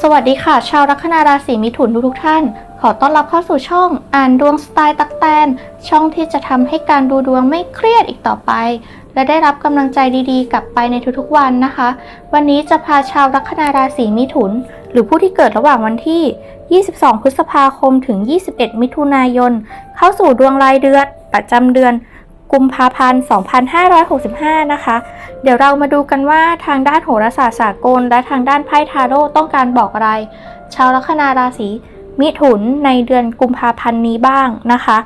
สวัสดีค่ะ ชาวลัคนาราศีมิถุนทุกๆท่าน ขอต้อนรับเข้าสู่ช่อง อ่านดวงสไตล์ตักแตน ช่องที่จะทำให้การดูดวงไม่เครียดอีกต่อไป และได้รับกำลังใจดีๆ กลับไปในทุกๆวันนะคะ วันนี้จะพาชาวลัคนาราศีมิถุน หรือผู้ที่เกิดระหว่างวันที่ 22 พฤษภาคมถึง 21 มิถุนายน เข้าสู่ดวงรายเดือนประจำเดือน กุมภาพันธ์ 2565 นะคะ เดี๋ยวเรามาดูกันว่าทางด้านโหราศาสตร์สากล และทางด้านไพ่ทาโร่ต้องการบอกอะไร ชาวลัคนาราศีมิถุนในเดือนกุมภาพันธ์นี้บ้างนะคะ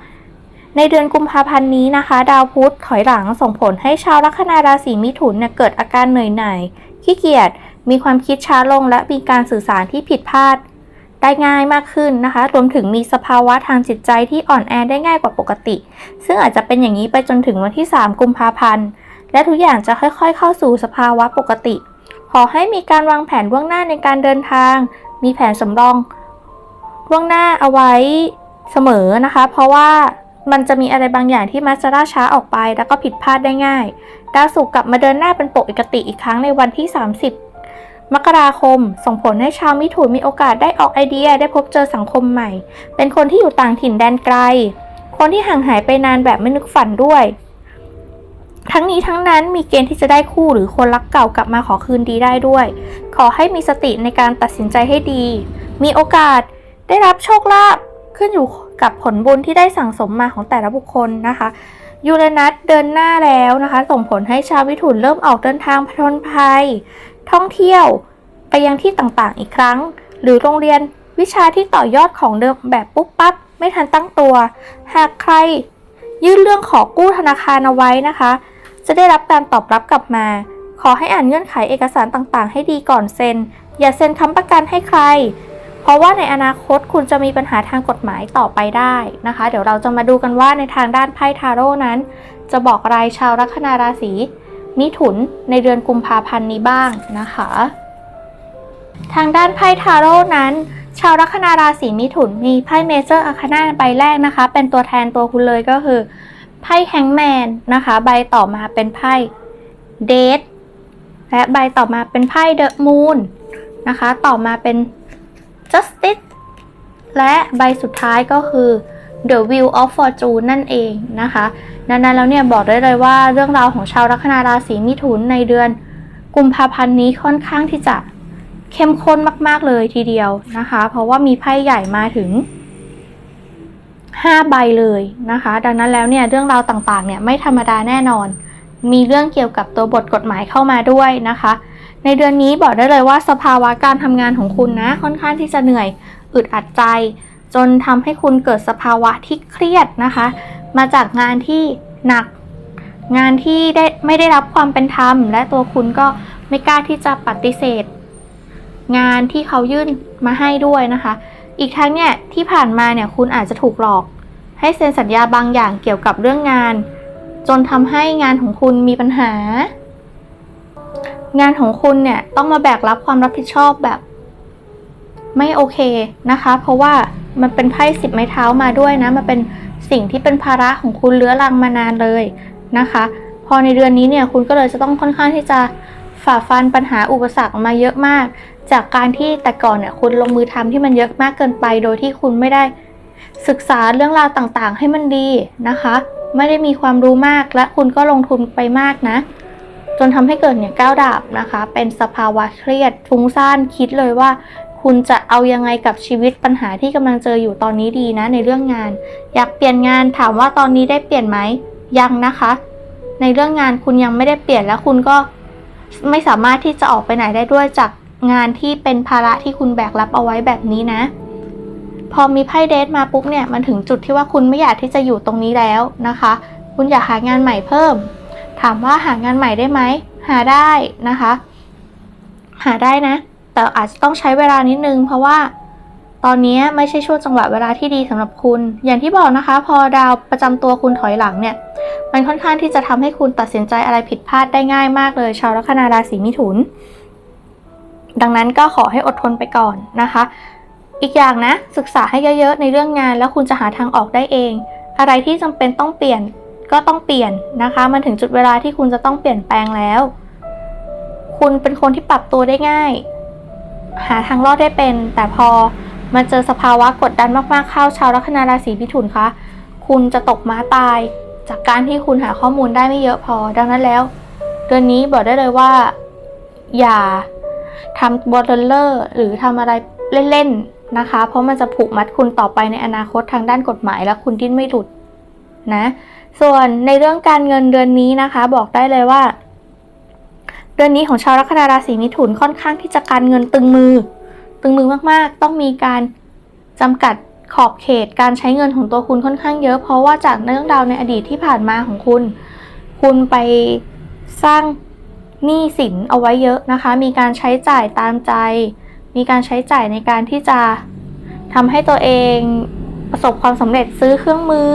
ในเดือนกุมภาพันธ์นี้นะคะ ดาวพุธถอยหลังส่งผลให้ชาวลัคนาราศีมิถุนเนี่ยเกิดอาการเหนื่อยหน่ายขี้เกียจมีความคิดช้าลงและมีการสื่อสารที่ผิดพลาด ได้ง่ายมากขึ้นนะคะ รวมถึงมีสภาวะทางจิตใจที่อ่อนแอได้ง่ายกว่าปกติ ซึ่งอาจจะเป็นอย่างนี้ไปจนถึงวันที่ 3 กุมภาพันธ์ และทุกอย่างจะค่อยๆ เข้าสู่สภาวะปกติ ขอให้มีการวางแผนล่วงหน้าในการเดินทาง มีแผนสำรองล่วงหน้าเอาไว้เสมอนะคะ เพราะว่ามันจะมีอะไรบางอย่างที่มักจะล่าช้าออกไป แล้วก็ผิดพลาดได้ง่าย ดาวศุกร์กลับมาเดินหน้าเป็นปกติอีกครั้งในวันที่ 30 มกราคม ส่งผลให้ชาวมิถุนมีโอกาสได้ออกไอเดียได้พบเจอสังคมใหม่ เป็นคนที่อยู่ต่างถิ่นแดนไกล คนที่ห่างหายไปนานแบบไม่นึกฝันด้วย ทั้งนี้ทั้งนั้นมีเกณฑ์ที่จะได้คู่หรือคนรักเก่ากลับมาขอคืนดีได้ด้วย ขอให้มีสติในการตัดสินใจให้ดี มีโอกาสได้รับโชคลาภขึ้นอยู่กับผลบุญที่ได้สั่งสมมาของแต่ละบุคคลนะคะยูเรนัสเดินหน้าแล้วนะคะ ส่งผลให้ชาวมิถุนเริ่มออกเดินทางผจญภัย ท่องเที่ยว ไปยังที่ต่างๆอีกครั้ง หรือโรงเรียนวิชาที่ต่อยอดของเดิมแบบปุ๊บปั๊บไม่ทันตั้งตัว หากใคร ยื่นเรื่องขอกู้ธนาคารเอาไว้นะคะ จะได้รับการตอบรับกลับมา ขอให้อ่านเงื่อนไขเอกสารต่างๆ ให้ดีก่อนเซ็น อย่าเซ็นค้ำประกันให้ใคร เพราะว่าในอนาคตคุณจะมีปัญหาทางกฎหมายต่อไปได้นะคะ เดี๋ยวเราจะมาดูกันว่าในทางด้านไพ่ทาโร่นั้น จะบอกอะไรชาวลัคนาราศี มิถุนในเดือนกุมภาพันธ์นี้บ้างนะคะ ทางด้านไพ่ทาโร่นั้น ชาวลัคนาราศีมิถุนมีไพ่เมเจอร์อาคานาใบแรกนะคะ เป็นตัวแทนตัวคุณเลยก็คือไพ่แฮงแมนนะคะ ใบต่อมาเป็นไพ่เดทและใบต่อมาเป็นไพ่เดอะมูนนะคะ ต่อมาเป็น justice และใบสุดท้ายก็คือ the wheel of fortune นั่นเองนะคะดังนั้นแล้วเนี่ยบอกได้เลยว่าเรื่องราวของชาวลัคนาราศีมิถุนในเดือนกุมภาพันธ์นี้ค่อนข้างที่จะเข้มข้นมาก ๆ เลยทีเดียวนะคะ เพราะว่ามีไพ่ใหญ่มาถึง 5 ใบเลยนะคะ ดังนั้นแล้วเนี่ยเรื่องราวต่างๆเนี่ยไม่ธรรมดาแน่นอน มีเรื่องเกี่ยวกับตัวบทกฎหมายเข้ามาด้วยนะคะ ในเดือนนี้บอกได้เลยว่าสภาวะการทำงานของคุณนะค่อนข้างที่จะเหนื่อยอึดอัดใจ จนทำให้คุณเกิดสภาวะที่เครียดนะคะ มาจากงานที่หนัก งานที่ได้ไม่ได้รับความเป็นธรรม และตัวคุณก็ไม่กล้าที่จะปฏิเสธ งานที่เขายื่นมาให้ด้วยนะคะ อีกทั้งเนี่ยที่ผ่านมาเนี่ยคุณอาจจะถูกหลอก ให้เซ็นสัญญาบางอย่างเกี่ยวกับเรื่องงาน จนทำให้งานของคุณมีปัญหา งานของคุณเนี่ยต้องมาแบกรับความรับผิดชอบแบบไม่โอเคนะคะ เพราะว่า มันเป็นไพ่สิบไม้เท้ามาด้วยนะมันเป็นสิ่งที่เป็นภาระของคุณเลื้อรังมานานเลยนะคะ พอในเดือนนี้เนี่ยคุณก็เลยจะต้องค่อนข้างที่จะฝ่าฟันปัญหาอุปสรรคมาเยอะมาก จากการที่แต่ก่อนเนี่ยคุณลงมือทำที่มันเยอะมากเกินไป โดยที่คุณไม่ได้ศึกษาเรื่องราวต่างๆ ให้มันดีนะคะ ไม่ได้มีความรู้มากและคุณก็ลงทุนไปมากนะ จนทำให้เกิดเนี่ยก้าวดาบนะคะ เป็นสภาวะเครียดฟุ้งซ่านคิดเลยว่า คุณจะเอายังไงกับชีวิตปัญหาที่กำลังเจออยู่ตอนนี้ดีนะในเรื่องงาน อยากเปลี่ยนงานถามว่าตอนนี้ได้เปลี่ยนไหมยังนะคะ ในเรื่องงานคุณยังไม่ได้เปลี่ยนและคุณก็ไม่สามารถที่จะออกไปไหนได้ด้วยจากงานที่เป็นภาระที่คุณแบกรับเอาไว้แบบนี้นะ พอมีไพ่เดทมาปุ๊บเนี่ยมันถึงจุดที่ว่าคุณไม่อยากที่จะอยู่ตรงนี้แล้วนะคะ คุณอยากหางานใหม่เพิ่ม ถามว่าหางานใหม่ได้ไหมหาได้นะคะ หาได้นะ แต่อาจจะต้องใช้เวลานิดนึง เพราะว่าตอนนี้ไม่ใช่ช่วงจังหวะเวลาที่ดีสำหรับคุณ อย่างที่บอกนะคะ พอดาวประจำตัวคุณถอยหลังเนี่ย มันค่อนข้างที่จะทำให้คุณตัดสินใจอะไรผิดพลาดได้ง่ายมากเลย ชาวลัคนาราศีมิถุน ดังนั้นก็ขอให้อดทนไปก่อนนะคะ อีกอย่างนะ ศึกษาให้เยอะๆในเรื่องงาน แล้วคุณจะหาทางออกได้เอง อะไรที่จำเป็นต้องเปลี่ยนก็ต้องเปลี่ยนนะคะ มันถึงจุดเวลาที่คุณจะต้องเปลี่ยนแปลงแล้ว คุณเป็นคนที่ปรับตัวได้ง่าย หาทางรอดได้เป็น แต่พอมาเจอสภาวะกดดันมากๆเข้าชาวลัคนาราศีมิถุนคะคุณจะตกม้าตาย จากการที่คุณหาข้อมูลได้ไม่เยอะพอ ดังนั้นแล้ว เดือนนี้บอกได้เลยว่า อย่าทำบอลเลอร์หรือทำอะไรเล่นๆนะคะ เพราะมันจะผูกมัดคุณต่อไปในอนาคตทางด้านกฎหมายและคุณดิ้นไม่หลุดนะ ส่วนในเรื่องการเงินเดือนนี้นะคะ บอกได้เลยว่า เดือนนี้ของชาวลัคนาราศีมิถุนค่อนข้างที่จะการเงินตึงมือ ตึงมือมากๆ ต้องมีการจำกัดขอบเขตการใช้เงินของตัวคุณค่อนข้างเยอะ เพราะว่าจากเรื่องราวในอดีตที่ผ่านมาของคุณ คุณไปสร้างหนี้สินเอาไว้เยอะนะคะ มีการใช้จ่ายตามใจ มีการใช้จ่ายในการที่จะทำให้ตัวเองประสบความสำเร็จซื้อเครื่องมือ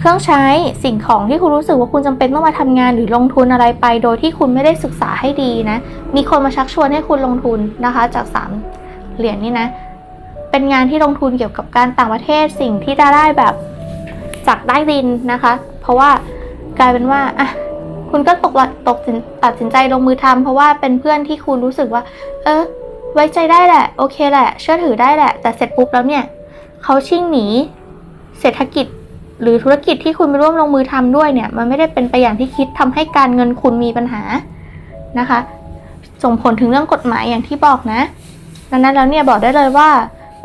เครื่องใช้สิ่งของที่คุณรู้สึกว่าคุณจำเป็นต้องมาทำงานหรือลงทุนอะไรไป โดยที่คุณไม่ได้ศึกษาให้ดีนะ มีคนมาชักชวนให้คุณลงทุนนะคะจากสามเหรียญนี่นะ เป็นงานที่ลงทุนเกี่ยวกับการต่างประเทศสิ่งที่ได้ได้แบบจากได้ดินนะคะ เพราะว่ากลายเป็นว่าอะคุณก็ตกตกตัดสินใจลงมือทำเพราะว่าเป็นเพื่อนที่คุณรู้สึกว่า เออ ไว้ใจได้แหละ โอเคแหละ เชื่อถือได้แหละ แต่เสร็จปุ๊บแล้วเนี่ยเขาชิ่งหนี เศรษฐกิจ หรือธุรกิจที่คุณไปร่วมลงมือทำด้วยเนี่ยมันไม่ได้เป็นไปอย่างที่คิดทำให้การเงินคุณมีปัญหานะคะ ส่งผลถึงเรื่องกฎหมายอย่างที่บอกนะดังนั้นแล้วเนี่ยบอกได้เลยว่า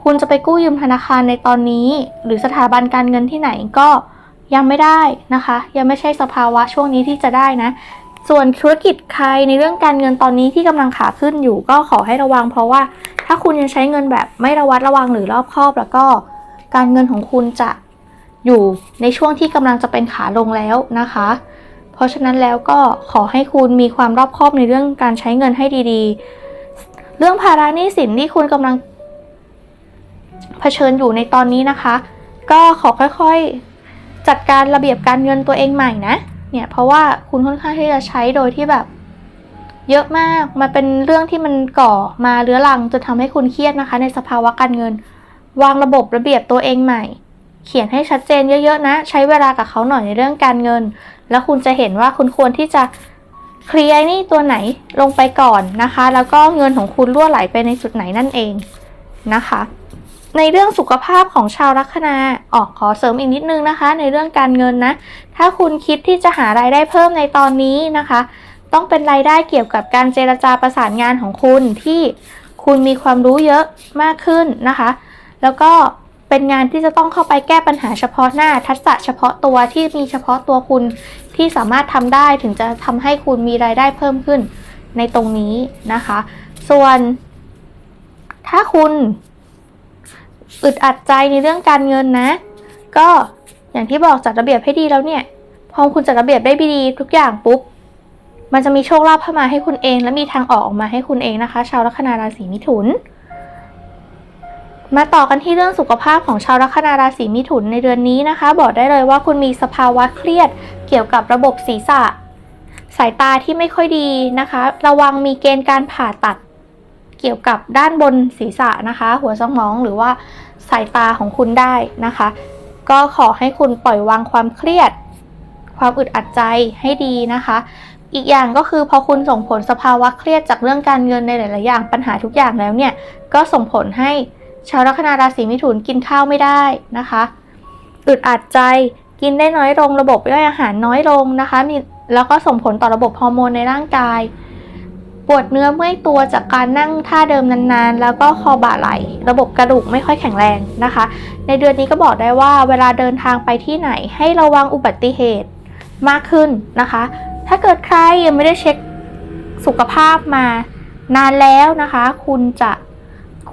คุณจะไปกู้ยืมธนาคารในตอนนี้ หรือสถาบันการเงินที่ไหนก็ยังไม่ได้นะคะ ยังไม่ใช่สภาวะช่วงนี้ที่จะได้นะ ส่วนธุรกิจใครในเรื่องการเงินตอนนี้ที่กำลังขาขึ้นอยู่ก็ขอให้ระวัง เพราะว่าถ้าคุณยังใช้เงินแบบไม่ระวัดระวังหรือรอบคอบแล้วก็การเงินของคุณจะ อยู่ในช่วงที่กำลังจะเป็นขาลงแล้วนะคะ เพราะฉะนั้นแล้วก็ขอให้คุณมีความรอบคอบในเรื่องการใช้เงินให้ดีๆ เรื่องภาระหนี้สินที่คุณกำลังเผชิญอยู่ในตอนนี้นะคะ ก็ขอค่อยๆ จัดการระเบียบการเงินตัวเองใหม่นะเนี่ยเพราะว่าคุณค่อนข้างที่จะใช้โดยที่แบบเยอะมาก มันเป็นเรื่องที่มันก่อมาเรื้อรังจนทำให้คุณเครียดนะคะ ในสภาวะการเงิน วางระบบระเบียบตัวเองใหม่ เขียนให้ชัดเจนเยอะๆนะ ใช้เวลากับเขาหน่อยในเรื่องการเงิน แล้วคุณจะเห็นว่าคุณควรที่จะเคลียร์นี่ตัวไหนลงไปก่อนนะคะ แล้วก็เงินของคุณรั่วไหลไปในจุดไหนนั่นเองนะคะ ในเรื่องสุขภาพของชาวลัคนาออกขอเสริมอีกนิดนึงนะคะ ในเรื่องการเงินนะ ถ้าคุณคิดที่จะหารายได้เพิ่มในตอนนี้นะคะ ต้องเป็นรายได้เกี่ยวกับการเจรจาประสานงานของคุณที่คุณมีความรู้เยอะมากขึ้นนะคะ แล้วก็ เป็นงานที่จะต้องเข้าไปแก้ปัญหาเฉพาะหน้าทักษะเฉพาะตัวที่มีเฉพาะตัวคุณที่สามารถทำได้ถึงจะทำให้คุณมีรายได้เพิ่มขึ้นในตรงนี้นะคะ ส่วน ถ้าคุณอึดอัดใจในเรื่องการเงินนะ ก็อย่างที่บอกจัดระเบียบให้ดีแล้วเนี่ย พอคุณจัดระเบียบได้ดีทุกอย่างปุ๊บ มันจะมีโชคลาภเข้ามาให้คุณเอง และมีทางออกออกมาให้คุณเองนะคะ ชาวลัคนาราศีมิถุน มาต่อกันที่เรื่องสุขภาพของชาวลัคนาราศีมิถุนในเดือนนี้นะคะ บอกได้เลยว่าคุณมีสภาวะเครียด เกี่ยวกับระบบศีรษะ สายตาที่ไม่ค่อยดีนะคะ ระวังมีเกณฑ์การผ่าตัด เกี่ยวกับด้านบนศีรษะนะคะ หัวสมองหรือว่าสายตาของคุณได้นะคะ ก็ขอให้คุณปล่อยวางความเครียด ความอึดอัดใจให้ดีนะคะอีกอย่างก็คือพอคุณส่งผลสภาวะเครียดจากเรื่องการเงินในหลาย ๆ อย่างปัญหาทุกอย่างแล้วเนี่ย ก็ส่งผลให้ ชาวลัคนาราศีมิถุนกินข้าวไม่ได้นะคะอึดอัดใจกินได้น้อยลงระบบย่อยอาหารน้อยลงนะคะมีแล้วก็ส่งผลต่อระบบฮอร์โมนในร่างกาย ปวดเนื้อเมื่อยตัวจากการนั่งท่าเดิมนานๆ แล้วก็คอบ่าไหล ระบบกระดูกไม่ค่อยแข็งแรงนะคะ ในเดือนนี้ก็บอกได้ว่าเวลาเดินทางไปที่ไหนให้ระวังอุบัติเหตุมากขึ้นนะคะ ถ้าเกิดใครยังไม่ได้เช็คสุขภาพมานานแล้วนะคะ คุณจะ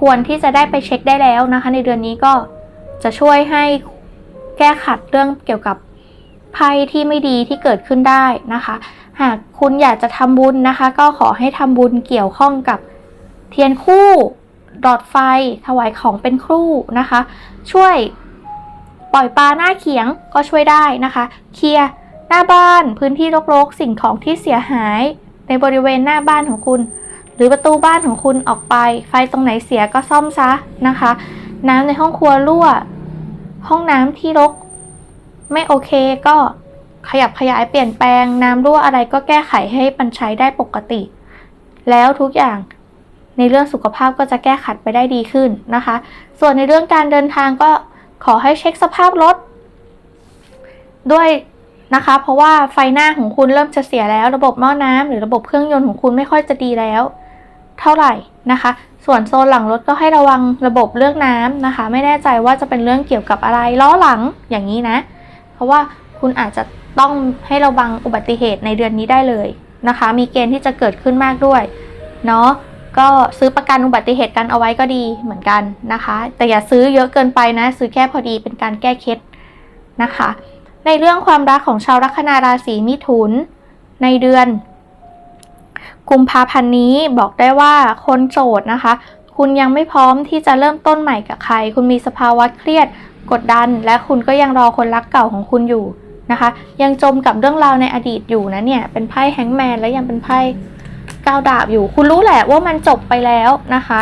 ควรที่จะได้ไปเช็คได้แล้วนะคะ ในเดือนนี้ก็จะช่วยให้แก้ขัดเรื่องเกี่ยวกับไพ่ที่ไม่ดีที่เกิดขึ้นได้นะคะ หากคุณอยากจะทำบุญนะคะ ก็ขอให้ทำบุญเกี่ยวข้องกับเทียนคู่หลอดไฟ ถวายของเป็นครู่นะคะ ช่วยปล่อยปลาหน้าเขียงก็ช่วยได้นะคะ เคลียร์หน้าบ้านพื้นที่รกๆ สิ่งของที่เสียหายในบริเวณหน้าบ้านของคุณ หรือประตูบ้านของคุณออกไป ไฟตรงไหนเสียก็ซ่อมซะนะคะ น้ำในห้องครัวรั่ว ห้องน้ำที่รก ไม่โอเคก็ขยับขยายเปลี่ยนแปลงน้ำรั่วอะไรก็แก้ไขให้มันใช้ได้ปกติ แล้วทุกอย่างในเรื่องสุขภาพก็จะแก้ขัดไปได้ดีขึ้นนะคะ ส่วนในเรื่องการเดินทางก็ขอให้เช็คสภาพรถ ด้วยนะคะ เพราะว่าไฟหน้าของคุณเริ่มจะเสียแล้ว ระบบหม้อน้ำหรือระบบเครื่องยนต์ของคุณไม่ค่อยจะดีแล้ว เท่าไหร่นะคะ ส่วนโซนหลังรถก็ให้ระวังระบบเรื่องน้ำนะคะ ไม่แน่ใจว่าจะเป็นเรื่องเกี่ยวกับอะไรล้อหลังอย่างนี้นะ เพราะว่าคุณอาจจะต้องให้ระวังอุบัติเหตุในเดือนนี้ได้เลยนะคะ มีเกณฑ์ที่จะเกิดขึ้นมากด้วยเนาะก็ซื้อประกันอุบัติเหตุกันเอาไว้ก็ดีเหมือนกันนะคะ แต่อย่าซื้อเยอะเกินไปนะ ซื้อแค่พอดีเป็นการแก้เคล็ดนะคะ ในเรื่องความรักของชาวลัคนาราศีมิถุน ในเดือน กุมภาพันธ์นี้บอกได้ว่าคนโสดนะคะ คุณยังไม่พร้อมที่จะเริ่มต้นใหม่กับใคร คุณมีสภาวะเครียด กดดัน และคุณก็ยังรอคนรักเก่าของคุณอยู่นะคะ ยังจมกับเรื่องราวในอดีตอยู่นะเนี่ย เป็นไพ่แฮงแมนและยังเป็นไพ่ก้าวดาบอยู่ คุณรู้แหละว่ามันจบไปแล้วนะคะ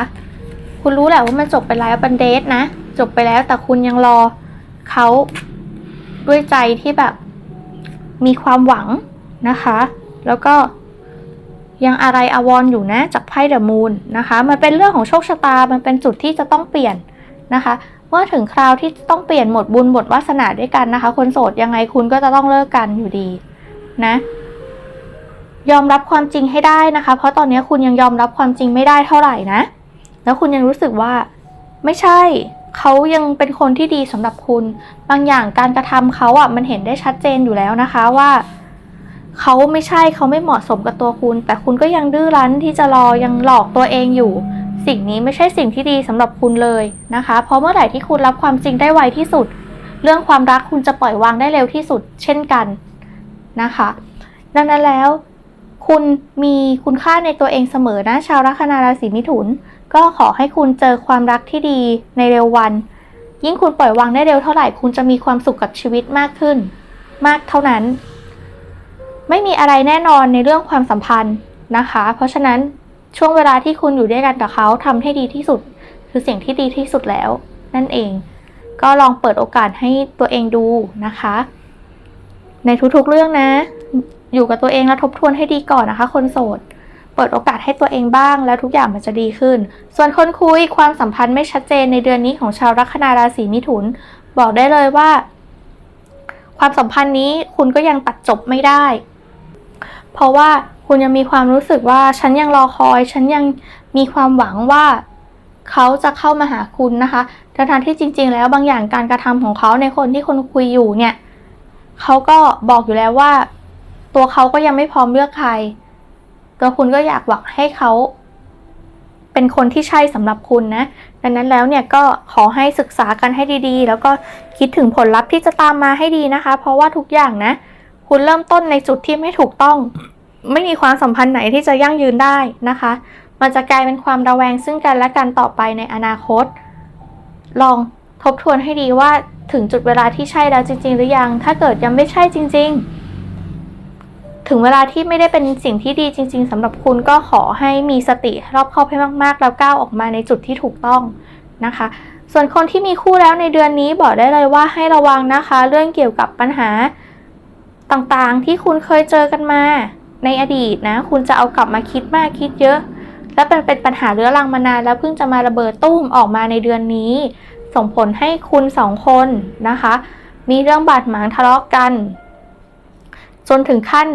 คุณรู้แหละว่ามันจบไปแล้วเป็นเดทนะ จบไปแล้วแต่คุณยังรอเขาด้วยใจที่แบบมีความหวังนะคะ แล้วก็ ยังอะไรอาวรณ์อยู่นะจากไพ่เดอะมูนนะคะ มันเป็นเรื่องของโชคชะตา มันเป็นจุดที่จะต้องเปลี่ยนนะคะเมื่อถึงคราวที่ต้องเปลี่ยนหมดบุญหมดวาสนาด้วยกันนะคะ คนโสดยังไงคุณก็จะต้องเลิกกันอยู่ดีนะ ยอมรับความจริงให้ได้นะคะ เพราะตอนนี้คุณยังยอมรับความจริงไม่ได้เท่าไหร่นะ แล้วคุณยังรู้สึกว่า ไม่ใช่ เขายังเป็นคนที่ดีสำหรับคุณ บางอย่างการกระทำเขาอะมันเห็นได้ชัดเจนอยู่แล้วนะคะว่า เขาไม่ใช่เขาไม่เหมาะสมกับตัวคุณ แต่คุณก็ยังดื้อรั้นที่จะรอยังหลอกตัวเองอยู่ สิ่งนี้ไม่ใช่สิ่งที่ดีสำหรับคุณเลยนะคะ เพราะเมื่อไหร่ที่คุณรับความจริงได้ไวที่สุด เรื่องความรักคุณจะปล่อยวางได้เร็วที่สุด เช่นกันนะคะ ดังนั้นแล้ว คุณมีคุณค่าในตัวเองเสมอนะ ชาวลัคนาราศีมิถุน ก็ขอให้คุณเจอความรักที่ดีในเร็ววัน ยิ่งคุณปล่อยวางได้เร็วเท่าไหร่ คุณจะมีความสุขกับชีวิตมากขึ้น มากเท่านั้น ไม่มีอะไรแน่นอนในเรื่องความสัมพันธ์นะคะ เพราะฉะนั้นช่วงเวลาที่คุณอยู่ด้วยกันกับเขาทำให้ดีที่สุด คือสิ่งที่ดีที่สุดแล้ว นั่นเอง ก็ลองเปิดโอกาสให้ตัวเองดูนะคะ ในทุกๆเรื่องนะ อยู่กับตัวเองแล้วทบทวนให้ดีก่อนนะคะ คนโสด เปิดโอกาสให้ตัวเองบ้าง แล้วทุกอย่างมันจะดีขึ้น ส่วนคนคุยความสัมพันธ์ไม่ชัดเจนในเดือนนี้ของชาวลัคนาราศีมิถุน บอกได้เลยว่า ความสัมพันธ์นี้คุณก็ยังตัดจบไม่ได้ เพราะว่าคุณยังมีความรู้สึกว่าฉันยังรอคอย ฉันยังมีความหวังว่าเขาจะเข้ามาหาคุณนะคะทั้งที่จริง ๆ แล้วบางอย่างการกระทำของเขาในคนที่คุณคุยอยู่เนี่ยเขาก็บอกอยู่แล้วว่า ตัวเขาก็ยังไม่พร้อมเลือกใคร ตัวคุณก็อยากหวังให้เขาเป็นคนที่ใช่สำหรับคุณนะ ดังนั้นแล้วเนี่ยก็ขอให้ศึกษากันให้ดีๆ แล้วก็คิดถึงผลลัพธ์ที่จะตามมาให้ดีนะคะ เพราะว่าทุกอย่างนะ คุณเริ่มต้นในจุดที่ไม่ถูกต้อง ไม่มีความสัมพันธ์ไหนที่จะยั่งยืนได้นะคะ มันจะกลายเป็นความระแวงซึ่งกันและกันต่อไปในอนาคต ลองทบทวนให้ดีว่าถึงจุดเวลาที่ใช่แล้วจริง ๆ หรือยัง ถ้าเกิดยังไม่ใช่จริง ๆ ถึงเวลาที่ไม่ได้เป็นสิ่งที่ดีจริง ๆสำหรับคุณก็ขอให้มีสติรอบคอบให้มากๆ แล้วก้าวออกมาในจุดที่ถูกต้องนะคะ ส่วนคนที่มีคู่แล้วในเดือนนี้บอกได้เลยว่าให้ระวังนะคะ เรื่องเกี่ยวกับปัญหา ต่างๆที่คุณเคยเจอกันมา ในอดีตนะ คุณจะเอากลับมาคิดมากคิดเยอะ และเป็นเป็นปัญหาเรื้อรังมานานแล้วเพิ่งจะมาระเบิดตุ้มออกมาในเดือนนี้ ส่งผลให้คุณสองคนนะคะ มีเรื่องบาดหมางทะเลาะกัน จนถึงขั้น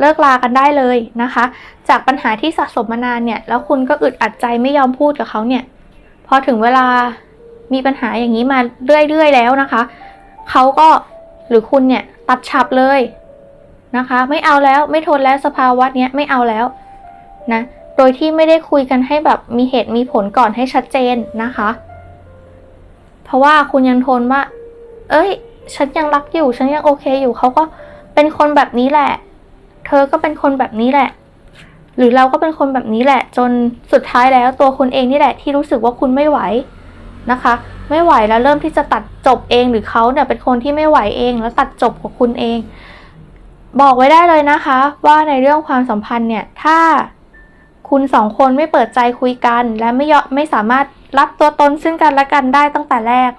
เลิกลากันได้เลยนะคะ จากปัญหาที่สะสมมานานเนี่ย แล้วคุณก็อึดอัดใจไม่ยอมพูดกับเขาเนี่ย พอถึงเวลามีปัญหาอย่างนี้มาเรื่อยๆแล้วนะคะ เขาก็หรือคุณเนี่ยตัดฉับเลย นะคะ ไม่เอาแล้วไม่ทนแล้วสภาวะเนี้ยไม่เอาแล้วนะโดยที่ไม่ได้คุยกันให้แบบมีเหตุมีผลก่อนให้ชัดเจนนะคะ เพราะว่าคุณยังทนว่า เอ้ย ฉันยังรักอยู่ ฉันยังโอเคอยู่เขาก็เป็นคนแบบนี้แหละ เธอก็เป็นคนแบบนี้แหละ หรือเราก็เป็นคนแบบนี้แหละ จนสุดท้ายแล้วตัวคุณเองนี่แหละ ที่รู้สึกว่าคุณไม่ไหวนะคะ ไม่ไหวแล้วเริ่มที่จะตัดจบเองหรือเขาเนี่ยเป็นคนที่ไม่ไหวเองแล้วตัดจบกับคุณเอง บอกไว้ได้เลยนะคะ ว่าในเรื่องความสัมพันธ์เนี่ยถ้าคุณสองคนไม่เปิดใจคุยกัน และไม่ยอมไม่สามารถรับตัวตนซึ่งกันและกันได้ตั้งแต่แรก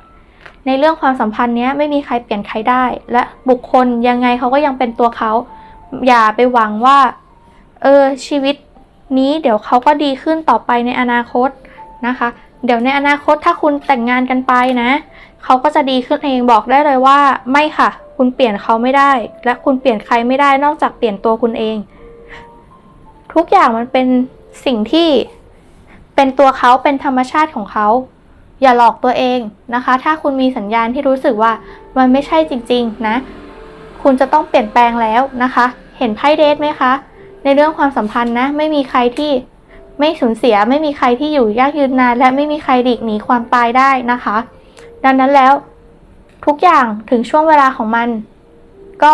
ในเรื่องความสัมพันธ์เนี้ยไม่มีใครเปลี่ยนใครได้ และบุคคลยังไงเขาก็ยังเป็นตัวเขา อย่าไปหวังว่า เออชีวิตนี้เดี๋ยวเขาก็ดีขึ้นต่อไปในอนาคตนะคะ เดี๋ยวในอนาคตถ้าคุณแต่งงานกันไปนะ เขาก็จะดีขึ้นเองบอกได้เลยว่าไม่ค่ะ คุณเปลี่ยนเขาไม่ได้ และคุณเปลี่ยนใครไม่ได้นอกจากเปลี่ยนตัวคุณเอง ทุกอย่างมันเป็นสิ่งที่เป็นตัวเขาเป็นธรรมชาติของเขา อย่าหลอกตัวเองนะคะ ถ้าคุณมีสัญญาณที่รู้สึกว่ามันไม่ใช่จริง ๆ นะ คุณจะต้องเปลี่ยนแปลงแล้วนะคะ เห็นไพ่เดทไหมคะ ในเรื่องความสัมพันธ์นะ ไม่มีใครที่ไม่สูญเสีย ไม่มีใครที่อยู่ยากยืนนาน และไม่มีใครหลีกหนีความตายได้นะคะ ดังนั้นแล้ว ทุกอย่างถึงช่วงเวลาของมัน ก็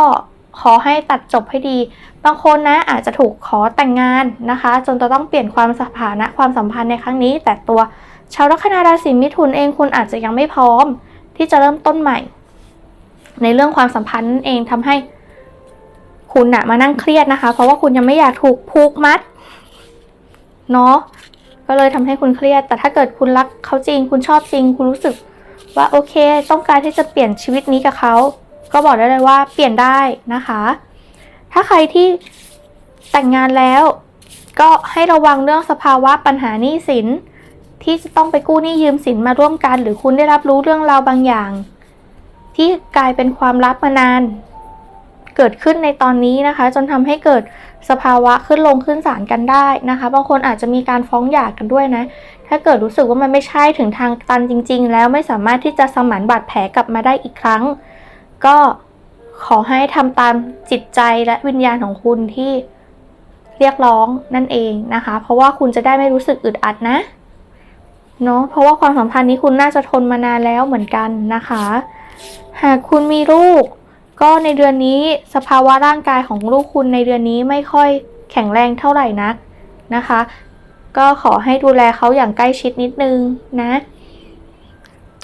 ขอให้ตัดจบให้ดี บางคนนะอาจจะถูกขอแต่งงานนะคะ จนจะต้องเปลี่ยนความสถานะความสัมพันธ์ในครั้งนี้ แต่ตัวชาวลัคนาราศีมิถุนเองคุณอาจจะยังไม่พร้อม ที่จะเริ่มต้นใหม่ ในเรื่องความสัมพันธ์นั่นเองทำให้ คุณนะมานั่งเครียดนะคะ เพราะว่าคุณยังไม่อยากถูกผูกมัดเนาะก็เลยทำให้คุณเครียด แต่ถ้าเกิดคุณรักเขาจริง คุณชอบจริง คุณรู้สึก ว่าโอเค ต้องการที่จะเปลี่ยนชีวิตนี้กับเขา ก็บอกได้เลยว่าเปลี่ยนได้นะคะ ถ้าใครที่แต่งงานแล้ว ก็ให้ระวังเรื่องสภาวะปัญหาหนี้สิน ที่จะต้องไปกู้หนี้ยืมสินมาร่วมกัน หรือคุณได้รับรู้เรื่องราวบางอย่าง ที่กลายเป็นความลับมานาน เกิดขึ้นในตอนนี้นะคะ จนทำให้เกิดสภาวะขึ้นลงขึ้นศาลกันได้นะคะ บางคนอาจจะมีการฟ้องหย่ากันด้วยนะ ถ้าเกิดรู้สึกว่ามันไม่ใช่ถึงทางตันจริง ๆ แล้วไม่สามารถที่จะสมานบาดแผลกลับมาได้อีกครั้ง ก็ขอให้ทำตามจิตใจและวิญญาณของคุณที่เรียกร้องนั่นเองนะคะ เพราะว่าคุณจะได้ไม่รู้สึกอึดอัดนะเนาะเพราะว่าความสัมพันธ์นี้คุณน่าจะทนมานานแล้วเหมือนกันนะคะ หากคุณมีลูก ก็ในเดือนนี้สภาวะร่างกายของลูกคุณในเดือนนี้ไม่ค่อยแข็งแรงเท่าไหร่นักนะคะ ก็ขอให้ดูแลเขาอย่างใกล้ชิดนิดนึงนะ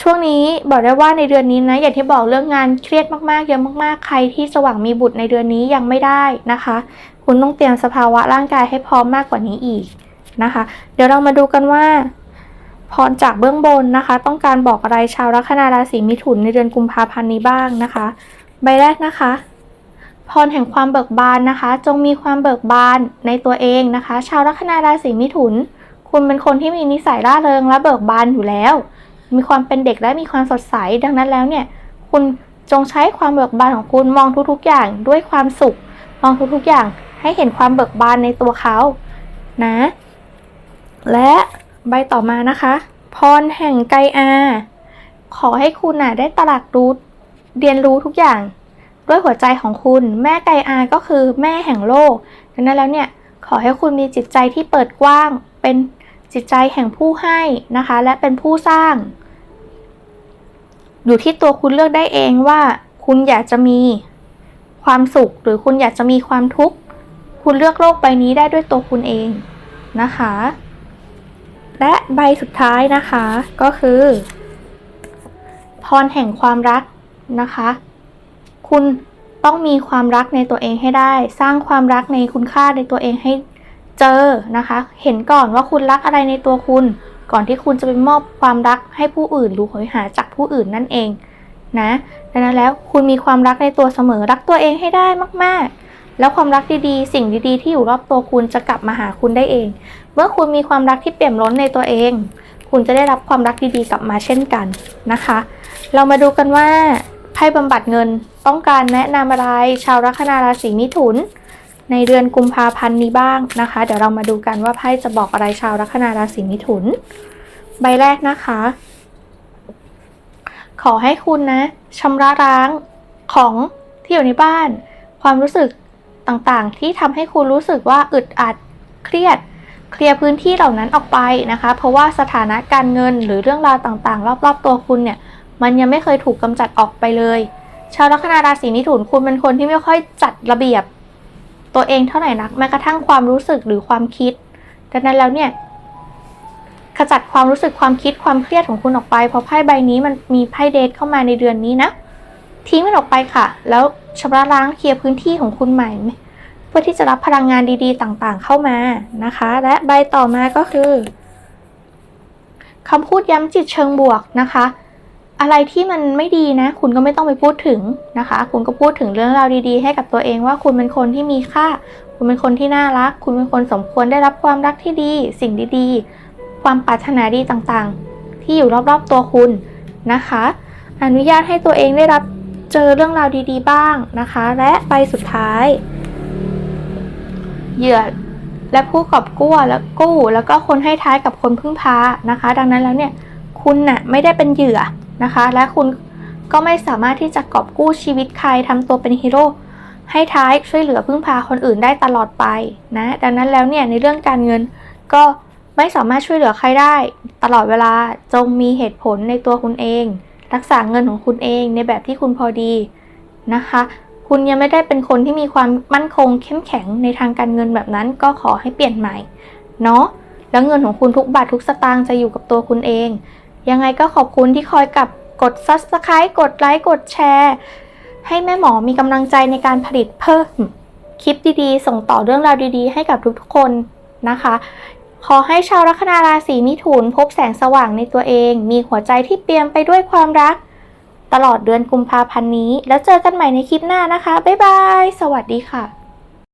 ช่วงนี้บอกได้ว่าในเดือนนี้นะ อย่างที่บอกเรื่องงานเครียดมากๆ เยอะมากๆ ใครที่จะหวังมีบุตรในเดือนนี้ยังไม่ได้นะคะ คุณต้องเตรียมสภาวะร่างกายให้พร้อมมากกว่านี้อีกนะคะ เดี๋ยวเรามาดูกันว่าพรจากเบื้องบนนะคะ ต้องการบอกอะไรชาวลัคนาราศีมิถุนในเดือนกุมภาพันธ์นี้บ้างนะคะ ใบแรกนะคะ พรแห่งความเบิกบานนะคะ จงมีความเบิกบานในตัวเองนะคะ ชาวลัคนาราศีมิถุน คุณเป็นคนที่มีนิสัยร่าเริงและเบิกบานอยู่แล้ว มีความเป็นเด็กและมีความสดใส ดังนั้นแล้วเนี่ย คุณจงใช้ความเบิกบานของคุณมองทุกๆอย่างด้วยความสุข มองทุกๆอย่างให้เห็นความเบิกบานในตัวเขานะ และใบต่อมานะคะ พรแห่งไกอา ขอให้คุณน่ะได้ตระหนักรู้เรียนรู้ทุกอย่าง ด้วยหัวใจของคุณ แม่ไกอาก็คือแม่แห่งโลกดังนั้นแล้วเนี่ยขอให้คุณมีจิตใจที่เปิดกว้าง เป็นจิตใจแห่งผู้ให้นะคะ และเป็นผู้สร้าง อยู่ที่ตัวคุณเลือกได้เองว่า คุณอยากจะมีความสุข หรือคุณอยากจะมีความทุกข์คุณเลือกโลกใบนี้ได้ด้วยตัวคุณเองนะคะ และใบสุดท้ายนะคะก็คือพรแห่งความรักนะคะ คุณต้องมีความรักในตัวเองให้ได้ สร้างความรักในคุณค่าในตัวเองให้เจอนะคะ เห็นก่อนว่าคุณรักอะไรในตัวคุณ ก่อนที่คุณจะไปมอบความรักให้ผู้อื่นหรือหอยหาจากผู้อื่นนั่นเองนะดังนั้นแล้วคุณมีความรักในตัวเสมอรักตัวเองให้ได้มาก ๆ แล้วความรักดีๆ สิ่งดีๆ ที่อยู่รอบตัวคุณจะกลับมาหาคุณได้เอง เมื่อคุณมีความรักที่เปี่ยมล้นในตัวเอง คุณจะได้รับความรักดีๆ กลับมาเช่นกันนะคะ เรามาดูกันว่า ไพ่บำบัดเงินต้องการแนะนำอะไรชาวลัคนาราศีมิถุน ในเดือนกุมภาพันธ์นี้บ้างนะคะ เดี๋ยวเรามาดูกันว่าไพ่จะบอกอะไรชาวลัคนาราศีมิถุน ใบแรกนะคะ ขอให้คุณนะชำระล้างของที่อยู่ในบ้าน ความรู้สึกต่างๆ ที่ทำให้คุณรู้สึกว่าอึดอัดเครียดเคลียร์พื้นที่เหล่านั้นออกไปนะคะ เพราะว่าสถานะการเงินหรือเรื่องราวต่างๆ รอบๆ ตัวคุณเนี่ย มันยังไม่เคยถูกกำจัดออกไปเลย ชาวลัคนาราศีมิถุนคุณเป็นคนที่ไม่ค่อยจัดระเบียบ ตัวเองเท่าไหร่นักแม้กระทั่งความรู้สึกหรือความคิดดังนั้นแล้วเนี่ยขจัดความรู้สึกความคิดความเครียดของคุณออกไป เพราะไพ่ใบนี้มันมีไพ่เดทเข้ามาในเดือนนี้นะทิ้งมันออกไปค่ะ แล้วชำระล้างเคลียร์พื้นที่ของคุณใหม่ เพื่อที่จะรับพลังงานดีๆ ต่างๆ เข้ามานะคะ และใบต่อมาก็คือคำพูดย้ำจิตเชิงบวกนะคะ อะไรที่มันไม่ดีนะ คุณก็ไม่ต้องไปพูดถึงนะคะ คุณก็พูดถึงเรื่องราวดีๆ ให้กับตัวเองว่าคุณเป็นคนที่มีค่า คุณเป็นคนที่น่ารัก คุณเป็นคนสมควรได้รับความรักที่ดี สิ่งดีๆ ความปรารถนาดีต่างๆ ที่อยู่รอบๆตัวคุณนะคะ อนุญาตให้ตัวเองได้รับเจอเรื่องราวดีๆ บ้างนะคะ และใบสุดท้าย เหยื่อและผู้กอบกู้และกู้ แล้วก็คนให้ท้ายกับคนพึ่งพานะคะ ดังนั้นแล้วเนี่ย คุณน่ะไม่ได้เป็นเหยื่อ นะคะ และคุณก็ไม่สามารถที่จะกอบกู้ชีวิตใครทำตัวเป็นฮีโร่ให้ท้ายช่วยเหลือพึ่งพาคนอื่นได้ตลอดไปนะ ดังนั้นแล้วเนี่ยในเรื่องการเงินก็ไม่สามารถช่วยเหลือใครได้ ตลอดเวลาจงมีเหตุผลในตัวคุณเอง รักษาเงินของคุณเองในแบบที่คุณพอดีนะคะ คุณยังไม่ได้เป็นคนที่มีความมั่นคงเข้มแข็งในทางการเงินแบบนั้น ก็ขอให้เปลี่ยนใหม่เนาะแล้วเงินของคุณทุกบาททุกสตางค์จะอยู่กับตัวคุณเอง ยังไงก็ขอบคุณที่คอยกับกด subscribe กดไลค์กดแชร์ ให้แม่หมอมีกำลังใจในการผลิตเพิ่มคลิปดีๆ ส่งต่อเรื่องราวดีๆ ให้กับทุกๆคนนะคะ ขอให้ชาวลัคนาราศีมิถุนพบแสงสว่างในตัวเอง มีหัวใจที่เปี่ยมไปด้วยความรัก ตลอดเดือนกุมภาพันธ์นี้ แล้วเจอกันใหม่ในคลิปหน้านะคะ บ๊ายบาย สวัสดีค่ะ